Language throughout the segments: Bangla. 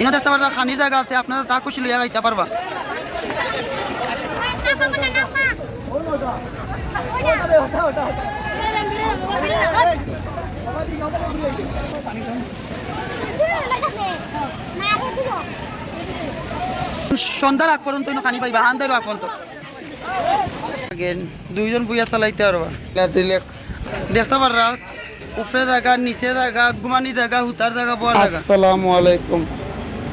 ইনো দেখতে পারবা খানির জায়গা আছে আপনারা তা খুশি লইয়া যাইতে পারবা। সন্ধ্যার আগ পর্যন্ত খানি পাইবা আন্দার আগ পর্যন্ত। দুইজন বইয়া চালাইতে পারবা। দেখতে পাররা উপরে জায়গা নিচে জায়গা গুমানি জায়গা হুতার জায়গা বড় জায়গা। আসসালামু আলাইকুম।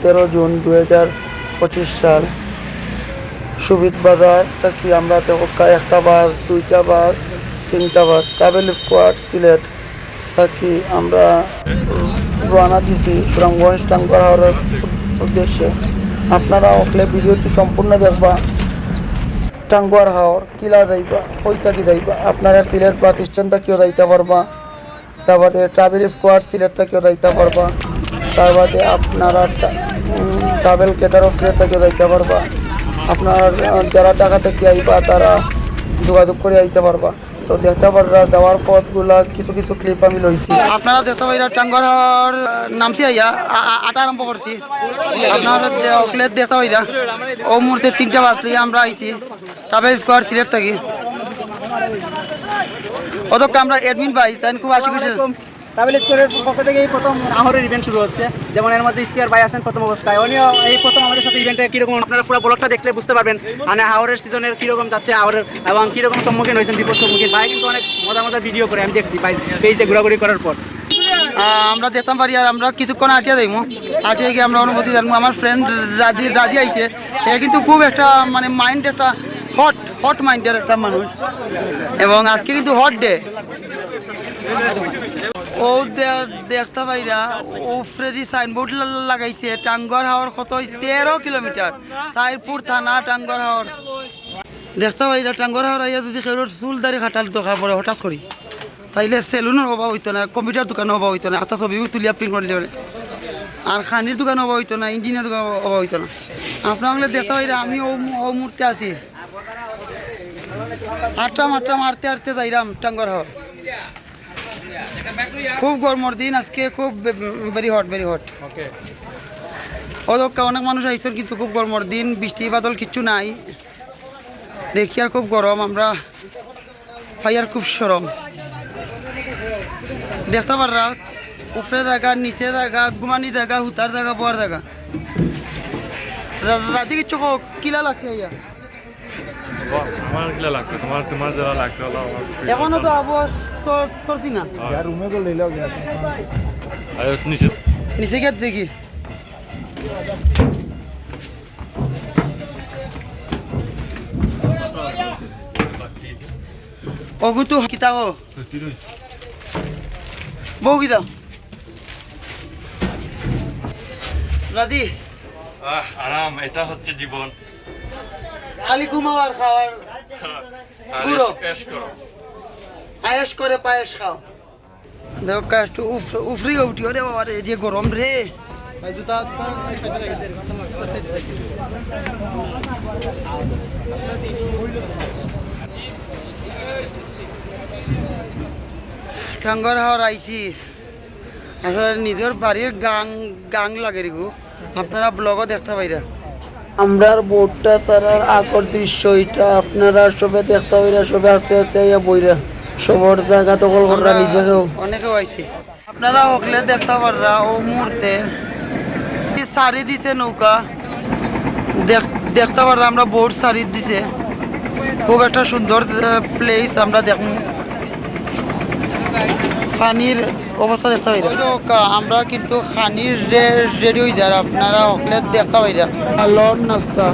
তেরো জুন দু হাজার পঁচিশ সাল। সুবিদ বাজার থাকি আমরা একটা বাস, দুইটা বাস, তিনটা বাস ট্রাভেল স্কোয়াড সিলেট। থাকি আমরা রওনা দিছি সুরঙ্গঞ্জ টাঙ্গর হাওড়ের উদ্দেশ্যে। আপনারা ওখলে ভিডিওটি সম্পূর্ণ দেখবা। টাঙ্গুয়ার হাওর কিলা যাইবা ওই থাকি যাইবা? আপনারা সিলেট বাস স্ট্যান্ড থেকেও যাইতে পারবা? তারপরে ট্রাভেল স্কোয়াড সিলেট থেকেও যাইতে পারবা? তার বাদে আপনারা ট্রাভেল কেটারও সিলেট থেকেও যাইতে পারবা। আপনার যারা টাকা থেকে আইবা, তারা যোগাযোগ করে আইতে পারবা। তো দেখতে পারবা, যাওয়ার পথগুলা কিছু কিছু ক্লিপ আমি লইছি। আপনারা দেখতে পাইরা টাঙ্গর নামছি আইয়া আটা আরম্ভ করছি। আপনারা যে অকলেট দেখতে পাইরা, ও মুহূর্তে তিনটা বাস দিয়ে আমরা আইছি। ট্রাভেল স্কোয়াড সিলেট থাকি। অতক আমরা অ্যাডমিন পাই তাই খুব আশি ট্রাভেল স্কোয়ারের পক্ষ থেকে এই প্রথম আহরের ইভেন্ট শুরু হচ্ছে। যেমন এর মধ্যে ইস্তিয়ার ভাই আছেন প্রথম অবস্থায়। উনিও এই প্রথম আমাদের সাথে ইভেন্টে কীরকম আপনারা পুরো ব্লগটা দেখলে বুঝতে পারবেন মানে হাওরের সিজনের কীরকম যাচ্ছে, হাওরের এবং কীরকম সম্মুখীন হয়েছেন বিপদ সম্মুখীন। ভাই কিন্তু অনেক মজা মজার ভিডিও করে, আমি দেখছি ভাই পেজে ঘোরাঘুরি করার পর। আমরা দেখতাম পারি আর আমরা কিছুক্ষণ আটিয়া যাইমু। আটিয়ে গিয়ে আমরা অনুভূতি জানব, আমার ফ্রেন্ড রাজি রাজি আইছে। এ কিন্তু খুব একটা মানে মাইন্ড একটা হট হট মাইন্ডের একটা মানুষ। এবং আজকে কিন্তু হট ডে ও দেখতে পাইরা উফরেদি সাইনবোর্ড লাগাইছে, টাঙ্গর হাওয়ার কত তেরো কিলোমিটার। তাইরপুর থানা, টাঙ্গর হাওয়ার দেখতে পাইরা, টাঙ্গর হাওয়ার আইয়া যদি কেউ চুল দাড়ি কাটার দরকার পড়ে, হঠাৎ করি। তাইলে সেলুনের অভাব হইতো না কম্পিউটার দোকানের অভাব হইতো না একটা ছবিও তুলিয়া প্রিন্ট করলে বলে। আর খানির দোকান অভাব হইতো না ইঞ্জিনিয়ার দোকান অভাব হইতো না। আপনার দেখতে পাইরা, আমি ও মুহূর্তে আছি। আটটা মারটা মারতে মারতে যাইরাম টাঙ্গর হাওয়ার খুব গরমর দিন আজকে খুব ভেরি হট ভেরি হট অদক্কা অনেক মানুষ আইসন কিন্তু খুব গরমর দিন বৃষ্টি বাদল কিচ্ছু নাই। দেখি আর খুব গরম আমরা ফাইয়ার খুব সরম। দেখতে পাররা উপরে জায়গা নিচে জায়গা গুমানি জায়গা হুতার জায়গা বড় জায়গা। রা- রাতে কিচ্ছু কিলা লাগছে ইয়া আমার কিলা লাগছে তোমার তোমার যারা লাগছে এখনও তো। আবহাওয়া সরছি না। আর নিচে। নিচে গিয়ে দেখি। অগু তো কিতা ও বউ কিতা? রাজি? আহ, আরাম এটা হচ্ছে জীবন। খালি ঘুমাও আর খাওয়ার এস করো। আয়েস করে পায়েস খাও। দেখো একটু উফ উফরি উঠি রে বাবা রে যে গরম রে। জুতা টাঙ্গর হাওয়ার আইছি। আসলে নিজের বাড়ির গাং গাং লাগে রে গো। আপনারা ব্লগও দেখতে পাইরা। আমরার বোর্ডটা ছাড়ার আগর দৃশ্য এটা। আপনারা সবে দেখতে পাইরা সবে আস্তে আস্তে ইয়া বইরা। সবর জায়গা দখল করা নিজেকেও। অনেকেও আইছে আপনারা ওকলে দেখতে পাররা ও মুহূর্তে সারি দিছে নৌকা? দেখ- দেখতে পাররা আমরা বোর্ড সারি দিছে। খুব একটা সুন্দর প্লেস আমরা দেখুন পানির অবস্থা দেখতে পাইরা। ওই তো কা- আমরা কিন্তু খানির রেডি হয়ে যায় আপনারা ওকলে দেখতে পাই আলোর নাস্তা।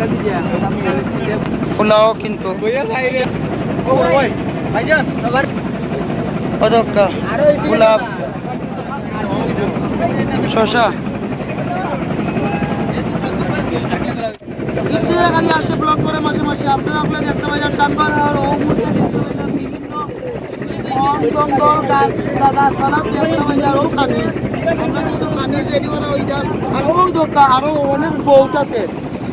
ফুলাও কিন্তু। গোলাপ শশা খালি আসে ব্লক করে মাসে মাসে আপনারা আপনারা দেখতে পাই টাঙ্গর আর ও মুহূর্তে দেখতে পাইলেন বিভিন্ন কিন্তু অনেক বউট আছে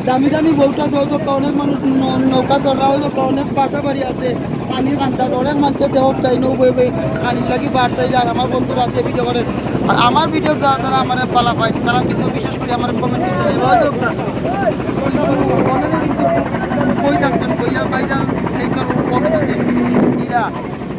দামি দামি বউটা দোকা অনেক মানুষ নৌকা চড়া ওই অনেক বাসা বাড়ি আছে পানির কান্তা অনেক মানুষের দেহ চাই নৌ বই বই লাগি বার চাই আমার বন্ধুরা আছে ভিডিও করে আর আমার ভিডিও যারা তারা আমার পালা পায় তারা কিন্তু বিশেষ করে আমার কমেন্ট কিন্তু বই থাকছেন বইয়া বাইরাল এইসব অবনতি নীরা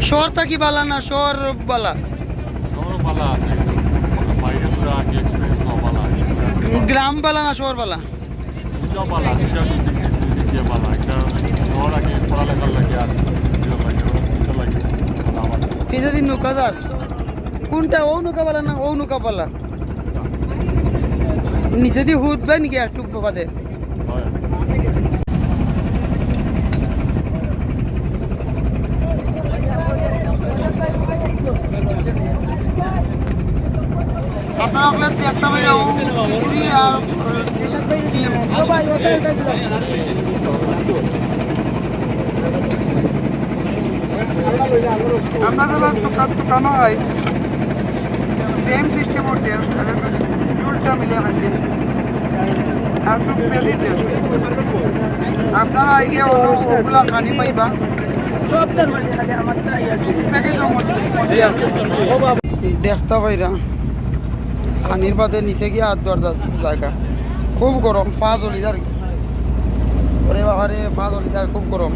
শহর থাকি বালা না শহর বালা। গ্রাম বালা না শহর বালা? নৌকা যার কোনটা ও নৌকা বালা না ও নৌকা বালা? নিচে দিয়ে হুদ পাই নাকি একটু বাদে? দোকান দোকানও হয় সেম সিস্টেমের টেস্ট দুটা মিলে খাইলে আর বেশি টেস্ট আপনারা আইলে ওগুলা খানি পাইবা প্যাকেজের মধ্যে আছে দেখতে পাইরা পানির বাদে নিচে গিয়ে হাত ধোয়ার জা- জায়গা খুব গরম পা জ্বলি যার ওরে বাবা রে পা জ্বলি যার খুব গরম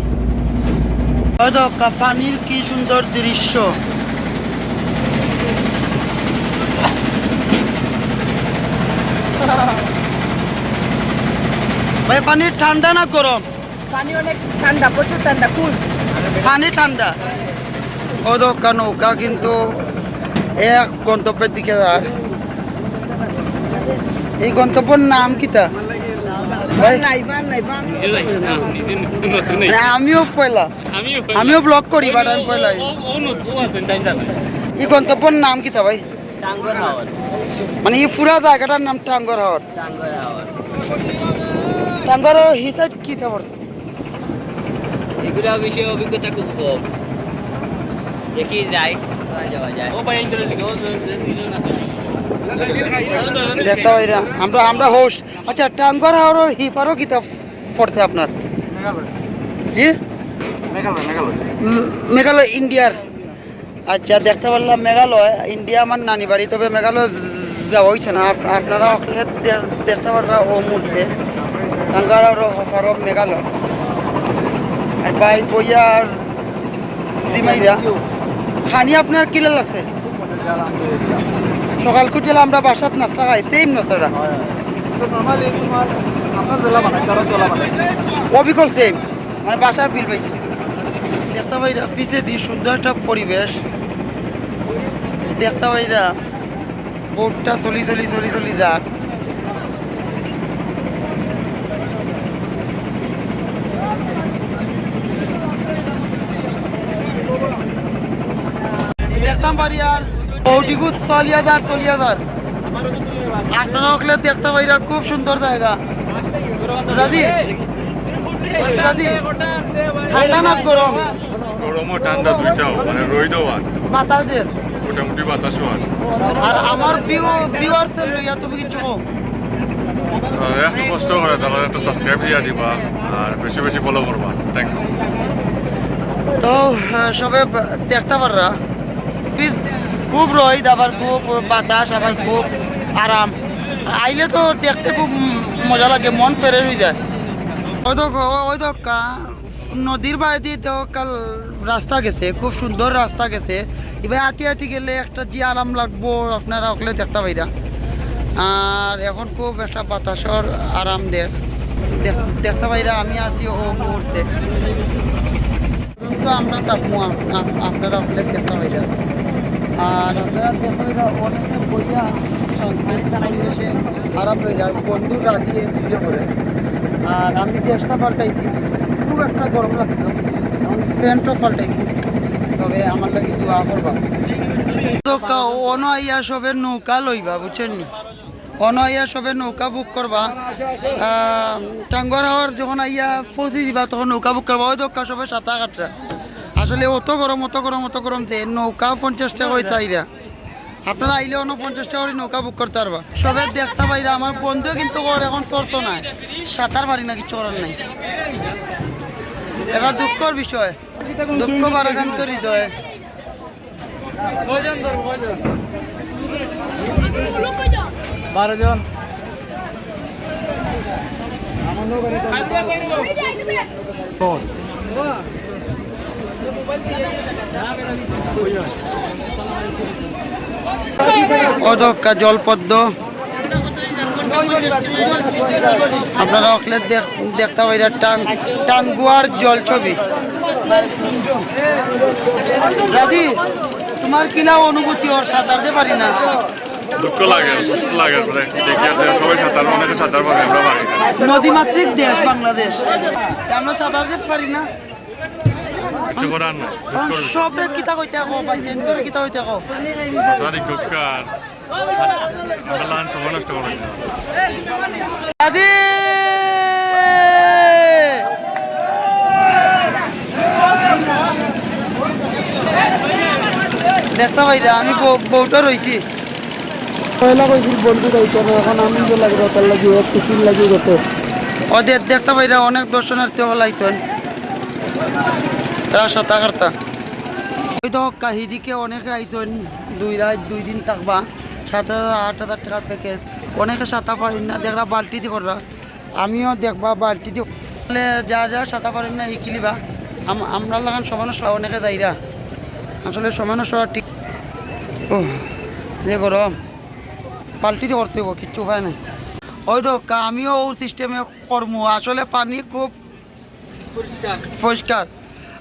পানির কি সুন্দর দৃশ্য। ভাই পানি ঠান্ডা না গরম পানি অনেক ঠান্ডা প্রচুর ঠান্ডা কুল। পানি ঠান্ডা ও দোকা নৌকা কিন্তু এক গন্তব্যের দিকে যায়। এই গন্তব্যের নাম কিতা মানে আমিও পয়লা আমিও ব্লগ করি বাট আমি পয়লা এই গন্তব্যের নাম কিতা ভাই টাঙ্গর মানে এই পুরা জায়গাটার নাম টাঙ্গর হাওয়ার টাঙ্গর হিসাব কিতা পড়ছে এগুলো বিষয়ে অভিজ্ঞতা খুব কম দেখি যাই যাওয়া যায় ও দেখতে পাইরা আমরা আমরা হোস্ট আচ্ছা টাঙ্গর হাওয়ার হিপারও কিতা পড়ছে আপনার। জি মেঘালয়, ইন্ডিয়ার। আচ্ছা দেখতে পারলাম মেঘালয়, ইন্ডিয়া আমার নানি বাড়ি, তবে মেঘালয় যাওয়া হয়েছে না। আপ- আপনারা দেখতে পারবা ও মুহূর্তে। টাঙ্গার আর হফারব মেঘালয়। আর ভাই বইয়া আর দিমাইরা। খানি আপনার কিলো লাগছে? সকাল খুঁজে আমরা বাসাত নাস্তা খাই সেম নাস্তাটা। অবিকল সেম মানে বাসার ফিল পাইছি। দেখতে পাইরা পিছে দি সুন্দর একটা পরিবেশ। দেখতে পাইরা বোটটা চলি চলি চলি চলি যাক দেখতাম পারি আর ওটিকু চলি হাজার চলি হাজার আপনারা ওখানে দেখতে পাইরা খুব সুন্দর জায়গা। রাজি রাজি ঠান্ডা না গরম গরমও ঠান্ডা দুইটাও মানে রইদও আর বাতাসের মোটামুটি বাতাসও আর আর আমার ভিউ ভিউয়ার্সের লইয়া তুমি কিছু কও একটু কষ্ট করে তাহলে একটু সাবস্ক্রাইব দিয়ে দিবা আর বেশি বেশি ফলো করবা থ্যাংকস তো সবে দেখতে পাররা। ফির খুব রোদ, আবার খুব বাতাস, আবার খুব আরাম। আইলে তো দেখতে খুব মজা লাগে, মন ফেরে হয়ে যায়। ওই তো ওই তো নদীর বাইরে তো কাল রাস্তা গেছে, খুব সুন্দর রাস্তা গেছে। এবার আটি আটি গেলে একটা যে আরাম লাগবো, আপনারা ওগুলো দেখতে পাইরা। আর এখন খুব একটা বাতাসর আরাম দেয় দেখ- দেখতে পাইরা আমি আছি ও মুহূর্তে। কিন্তু আমরা আপ- আপনারা আপনাদের দেখতে পাইরা। আর আপনারা দেখতে পাইরা অনেকে বইয়া শান্তির পরিবেশে আরাম হয়ে যায় বন্ধু রাজিয়ে ভিডিও করে আর আমি চেষ্টা পাল্টাইছি, খুব একটা গরম লাগছিল, এখন প্যান্টও পাল্টাইছি, তবে আমার লাগে দোয়া করবা তো অন আইয়া সবে নৌকা লইবা, বুঝছেন নি? অনয়া সবে নৌকা বুক করবা। টাঙ্গর হাওয়ার যখন আইয়া পৌঁছে দিবা, তখন নৌকা বুক করবা। ওই দোকা সবে সাতা কাটরা আসলে অত গরম অত গরম অত গরম যে নৌকা পঞ্চাশ টাকা হয়েছে আইরা। আপনারা আইলে অন্য পঞ্চাশ টাকা করে নৌকা বুক করতে পারবা। সবে দেখতে পাইরা আমার বন্ধু কিন্তু ওর এখন শর্ত নাই। সাঁতার পারি না কিছু করার নাই। এটা দুঃখর বিষয়। দুঃখ বারাকান্ত হৃদয়। বারো জন। অদক্কা জলপদ্ম। আপনারা অকলে দেখ- দেখতে পাই টাং টাঙ্গুয়ার জল ছবি। দাদি তোমার কিনা অনুভূতি? ওর সাঁতারতে পারি না। দুঃখ লাগে লাগে পরে দেখি আর সবাই সাঁতার অনেকে সাঁতার পারে আমরা পারি নদীমাতৃক দেশ বাংলাদেশ। আমরা সাঁতারতে পারি না। কিছু করার নাই। কারণ সব কিতা কইতে কো পাইছেন তোরে কিতা কইতে কো তারিখ গকার আমরা লান নষ্ট করি দাদি দেখতে পাই আমি বউ- বউটা রয়েছি পয়লা কইছিল বন্ধু এখন আনন্দ লাগবে তার লাগি এক খুশি লাগি গেছে। ও দে- দেখতে পাই অনেক দর্শনার্থী হল আইসন তারা সাঁতা কাটতা ওই তো কাহিদিকে অনেকে আইসন দুই রাত, দুই দিন থাকবা। সাত হাজার, আট হাজার টাকার প্যাকেজ অনেকে সাঁতা পারেন না, দেখরা বালতি দিয়ে কররা আমিও দেখবা বালতি দিয়ে যা যা, সাঁতা পারেন না শিকিলিবা আম- আমরা লাগান সমানো অনেকে যাইরা। আসলে সমানো ঠিক ও যে গরম। বালতিতে করতে হব কিচ্ছু উপায় নাই ওই তো আমিও সিস্টেমে কর্ম। আসলে পানি খুব পরিষ্কার।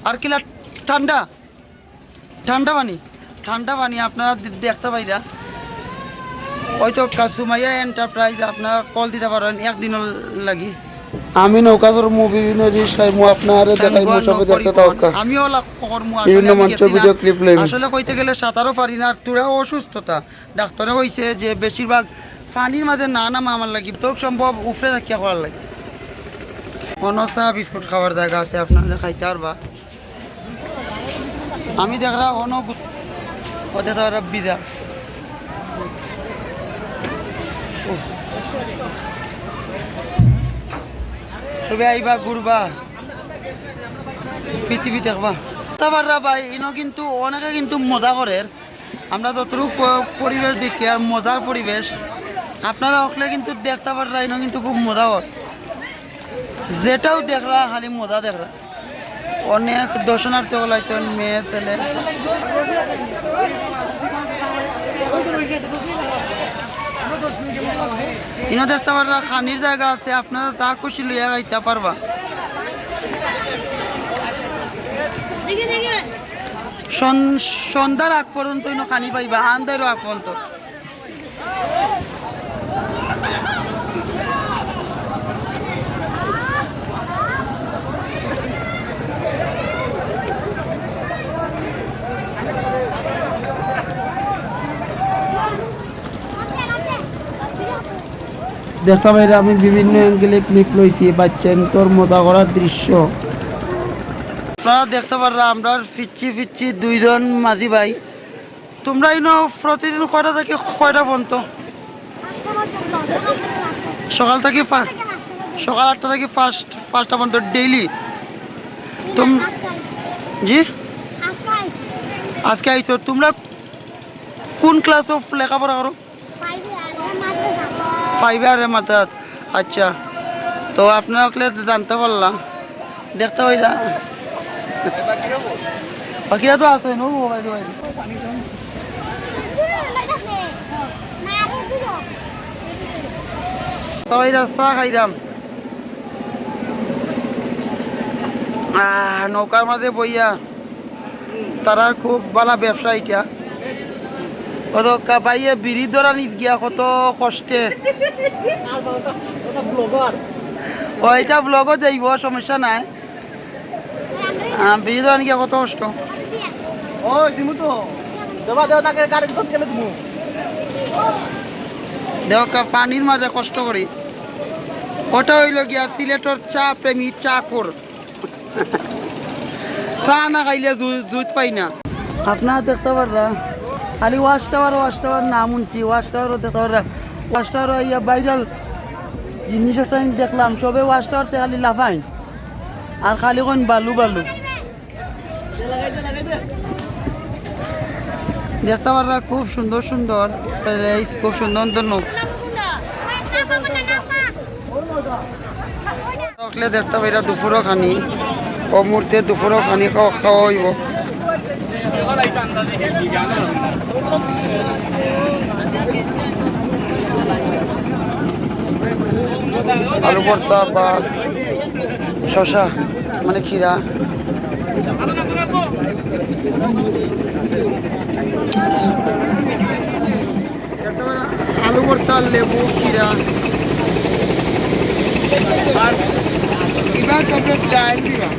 আর কিলা ঠান্ডা। ঠান্ডা পানি। ঠান্ডা পানি আপনারা দেখতে পাইরা। ওই তো কাসুমাইয়া এন্টারপ্রাইজ আপনারা কল দিতে পারেন একদিনের লাগি। আমি নৌকা ধর্ম বিভিন্ন জিনিস খাইমু আপনারে দেখাইমু সবে দেখতে থাকা আমিও লা- কর্ম বিভিন্ন মঞ্চ ভিডিও ক্লিপ লইম আসলে কইতে গেলে সাঁতারও পারি না আর তোরা অসুস্থতা। ডাক্তারে কইছে যে বেশিরভাগ পানির মাঝে না নামা আমার লাগি তো সম্ভব উফরে থাকিয়া করার লাগে। চা বিস্কুট খাওয়ার জায়গা আছে আপনারা খাইতে পারবা। আমি অন ওতে তো ওরা বিজা তবে আইবা ঘুরবা। পৃথিবী দেখবা। তারপররা ভাই, ইনো কিন্তু অনেকে কিন্তু মজা করে আমরা যতটুকু পরিবেশ দেখি আর মজার পরিবেশ, আপনারা হকলে কিন্তু দেখতে পাররা ইনো কিন্তু খুব মজা হয় যেটাও দেখরা খালি মজা দেখরা অনেক দর্শনার্থী হলাইতো মেয়ে ছেলে। ইনো দেখতে পাররা খানির জায়গা আছে আপনারা তা খুশি লইয়া গাইতে পারবা। সন- সন্ধ্যার আগ পর্যন্ত ইনো খানি পাইবা আন্দারও আগ পর্যন্ত। দেখতে আমি বিভিন্ন অ্যাঙ্গেলে ক্লিপ লইছি পাচ্ছেন তোর মজা করার দৃশ্য। আপনারা দেখতে পাররা, আমরা ফিরছি ফিরছি, দুইজন মাঝি ভাই। তোমরা ইনো প্রতিদিন কয়টা থেকে কয়টা পর্যন্ত? সকাল থেকে সকাল আটটা থেকে ফার্স্ট পাঁচটা পর্যন্ত ডেইলি তুম জি? আজকে আইছো, তোমরা কোন ক্লাস অফ লেখাপড়া করো? আর মাত্রাত আচ্ছা। তো আপনারা ওগুলো জানতে পারলাম। দেখতে পাইলা বাকিরা তো আছে নো এটা চা খাইলাম। নৌকার মাঝে বইয়া তারা খুব ভালো ব্যবসা এটা। কত কাবাইয়ে বিড়ি ধরা নিত গিয়া কত কষ্টে। ও এটা ব্লগও যাইব সমস্যা নাই। বিড়ি ধরা গিয়া কত কষ্ট। ও দিমু তো। দেবা তাকে গেলে দিমু। পানির মাঝে কষ্ট করি। ওটা হইল গিয়া সিলেটর চা প্রেমী চা কর চা না খাইলে জুত পাই না। আপনার দেখতে পাররা খালি ওয়াশ টাওয়ার ওয়াশ টাওয়ার নাম শুনছি ওয়াশ টাওয়ারও পাররা ওয়াশ টাওয়ার ইয়া ভাইরাল জিনিসটা দেখলাম, সবে ওয়াশ টাওয়ারতে খালি লাফাইন আর খালি কোন বালু বালু। দেখতে পাররা খুব সুন্দর সুন্দর খুব সুন্দর সুন্দর দেখতে পাইরা দুপুরও খানি ও মুহূর্তে দুপুরও খানি খাওয়া খাওয়া হইব। আলু ভর্তা বা শশা মানে খিরা আলু ভর্তা লেবু খিরা এবার সবটা ডাল দিবা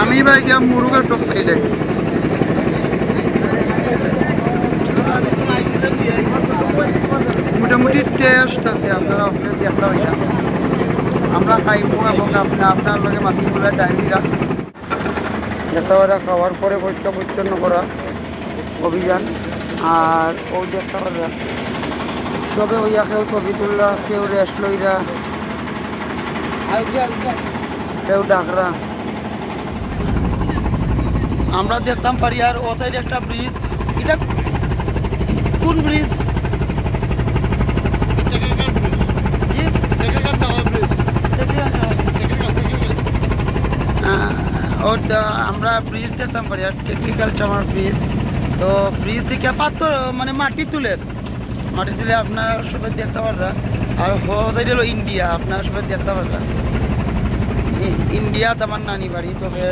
আমি ভাই গিয়া মুরুগা টক খাইলে মোটামুটি টেস্ট আছে, আপনারা আপনার দেখতে পাইলা আমরা খাইবো এবং আপনার আপনার লগে মাতিগুলা ডাইনিরা দেখতে পারা খাওয়ার পরে পরিষ্কার পরিচ্ছন্ন করা অভিযান। আর ও পারা সবে ওইয়া কেউ ছবি তুললা, কেউ রেস্ট লইরা, কেউ ডাকরা। আমরা দেখতাম পারি আর ও সাইডে একটা ব্রিজ। এটা কোন ব্রিজ? ওটা আমরা ব্রিজ দেখতাম পারি আর টেকনিক্যাল চামার ব্রিজ। তো ব্রিজ থেকে পাথর মানে মাটি তুলে। মাটি তুলে আপনার সবাই দেখতে পাররা আর হো সাইড হলো ইন্ডিয়া আপনার সবাই দেখতে পাররা ই- ইন্ডিয়াতে আমার নানি বাড়ি তবে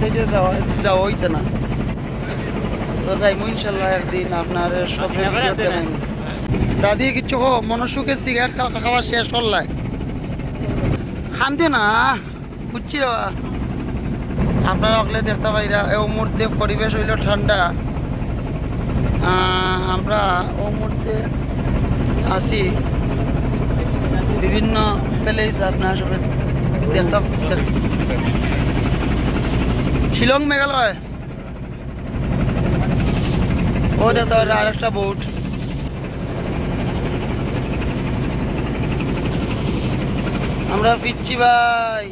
সাইডে যাওয়া যাওয়া হয়েছে না। তো যাইমু ইনশাল্লাহ একদিন আপনার সব দাদি কিচ্ছু হো মনসুখে সিগারেট খাওয়া শেষ হল্লাই খান্দে না বুঝছি। আপনারা অকলে দেখতে পাইরা এই মুহূর্তে পরিবেশ হইল ঠান্ডা। আহ, আমরা ও মুহূর্তে আছি। বিভিন্ন প্লেস আপনার সবে দেখতে দেখ- শিলং মেঘালয়। ও দেখতে আর একটা বোট আমরা ফিরছি ভাই।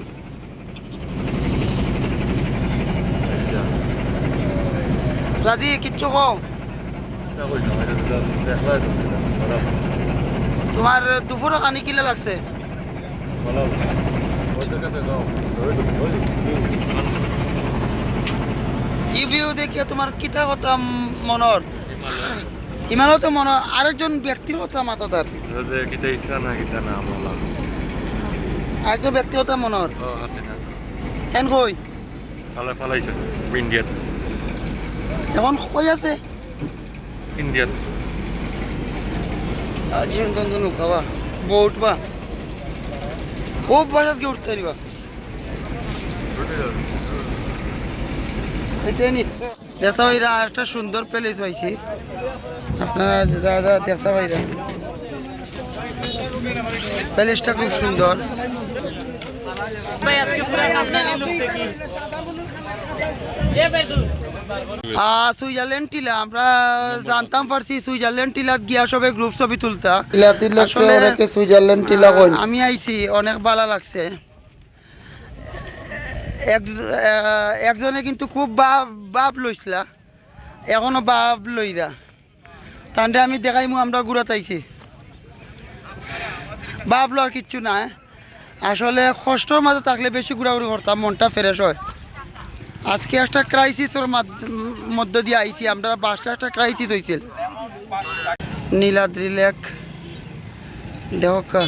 রাধি, কিচ্ছু কও? তোমার দুপুরও কানি কিলে লাগছে? ই ভিউ দেখে তোমার কিতা কথা ম- মনৰ। ইমানতো মনৰ আরেকজন ব্যক্তির কথা মাথা তার কিতা ইচ্ছা না কিতা না আমলা আরেকজন ব্যক্তির কথা মনৰ। ও আছে না কেন কই ফালাই ফালাইছে ইন্ডিয়ান এখন কই আছে। ইন্ডিয়ান আজি সুন্দর নৌকা বা বোট বা। ও বাসাত গিয়ে উঠতে পারিবা এটাই নি দেখতে পাইরা একটা সুন্দর প্লেস হয়েছে আপনারা যা যা দেখতে পাইরা প্যালেসটা খুব সুন্দর। সুইজারল্যান্ড টিলা আমরা জানতাম পারছি সুইজারল্যান্ড টিলাত গিয়া সবে গ্রুপ ছবি তুলতা। আসলে- সুইজারল্যান্ড টিলা আমি আইছি অনেক ভালো লাগছে। একজনে কিন্তু খুব বাপ বাপ লইছিলা এখনও বাপ লইরা। তান্ডে আমি দেখাইমু, আমরা ঘুরাত আইছি বাপ লওয়ার কিচ্ছু নাই। আসলে কষ্টর মাঝে থাকলে বেশি ঘোরাঘুরি করতাম মনটা ফ্রেশ হয়। আজকে একটা ক্রাইসিসের মধ্য দিয়ে আইছি, আমরা বাসটা একটা ক্রাইসিস হয়েছিল নীলাদ্রি লেক, দেহকা।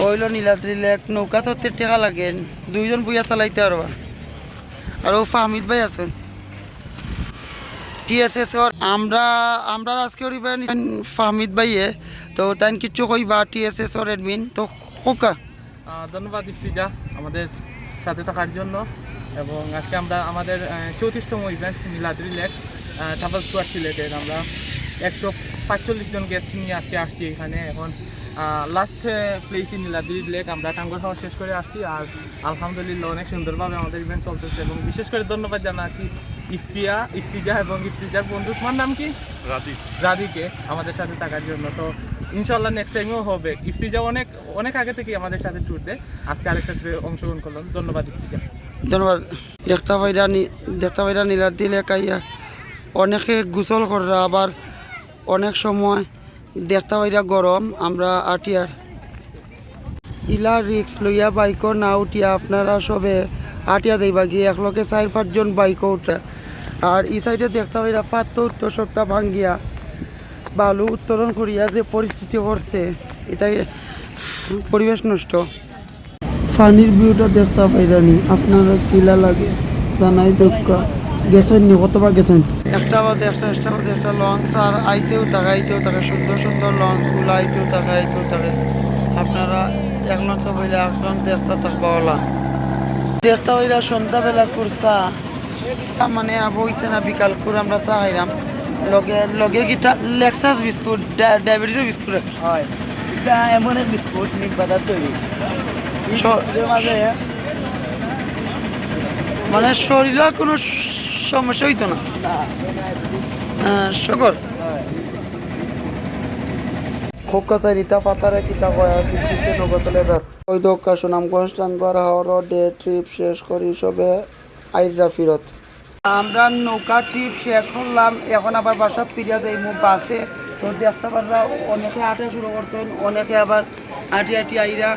হইল নীলাদ্রি লেক, নৌকা সত্যি টেকা লাগে, দুইজন বইয়া চালাইতে পারবা আর ও ফাহমিদ ভাই আছেন। টিএসএস আমরা আমরা আজকে ফাহমিদ ভাইয়ে। তো তাই কিচ্ছু কইবা টিএসএস ওর এডমিন তো হোকা ধন্যবাদ ইফতিজা আমাদের সাথে থাকার জন্য। এবং আজকে আমরা আমাদের চৌত্রিশতম ইভেন্ট নীলাদ্রি লেক স্কোয়ার সিলেটের আমরা একশো পাঁচচল্লিশ জন গেস্ট নিয়ে আজকে আসছি এখানে। এখন last place in Niladri lake আমরা টাঙ্গর খাওয়া শেষ করে আসছি আর আলহামদুলিল্লাহ অনেক সুন্দরভাবে আমাদের ইভেন্ট চলতেছে এবং বিশেষ করে ধন্যবাদ জানাচ্ছি ইফতিয়া ইফতিজা এবং ইফতিজার বন্ধু। তোমার নাম কি? রাতি রাধিকে আমাদের সাথে থাকার জন্য। তো ইনশাল্লাহ নেক্সট টাইমও হবে। ইফতিজা অনেক অনেক আগে থেকেই আমাদের সাথে ট্যুর দেয়। আজকে আরেকটা ট্যুরে অংশগ্রহণ করলাম। ধন্যবাদ ইফতিজা। ধন্যবাদ। দেখতে পাইরা নি- দেখতে পাইরা নীলার দিলে কাইয়া অনেকে গোসল করা আবার অনেক সময় দেখতে পাইরা গরম, আমরা আটিয়ার ইলা রিক্স লইয়া বাইকও না উঠিয়া আপনারা সবে আটিয়া দেবা গিয়ে একলকে চার পাঁচজন বাইকও উঠে। আর এই সাইডে দেখতে পাইরা পাত্র উত্তর সপ্তাহ ভাঙ্গিয়া বালু উত্তোলন করিয়া যে পরিস্থিতি করছে এটাই পরিবেশ নষ্ট। পানির ভিউটা দেখতে পাইরানি আপনারা কিলা লাগে জানাই দুঃখ গেছেন নি, কতবার গেছেন? একটা বাদে একটা একটা বাদে একটা লঞ্চ আর আইতেও থাকে আইতেও থাকে সুন্দর সুন্দর লঞ্চগুলো আইতেও থাকে আইতেও থাকে। আপনারা এক লঞ্চ বইলে এক লঞ্চ দেখতে থাকবা ওলা। দেখতে হইলা সন্ধ্যাবেলা করছা মানে বইছে না বিকাল করে আমরা চা খাইলাম। লগে লগে গিতা লেক্সাস বিস্কুট ডায়াবেটিসের বিস্কুট হয়। এমন এক বিস্কুট নিক বাজার তৈরি। মানে শরীরের কোনো সমস্যা হইতো না। শকর। রিতা পাতারে কিতা কয়া বিদ্যুতে নগতলে ধর ওই দোকা সুনামগঞ্জ টাঙ্গর হাওড় ডে ট্রিপ শেষ করি সবে আইরা ফিরত। আমরা নৌকা ট্রিপ শেষ করলাম এখন আবার বাসাত ফিরিয়া যাই বাসে। তো দেখতে অনেকে হাঁটে শুরু করছেন অনেকে আবার হাঁটি হাঁটি আইরা।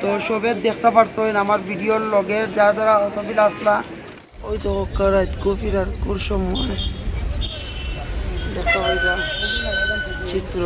তো সবে দেখতে পারছেন আমার ভিডিওর লগে যা যারা অতবিল আসলা। ওই তো রাত কফিরার কোর সময়। দেখা চিত্র।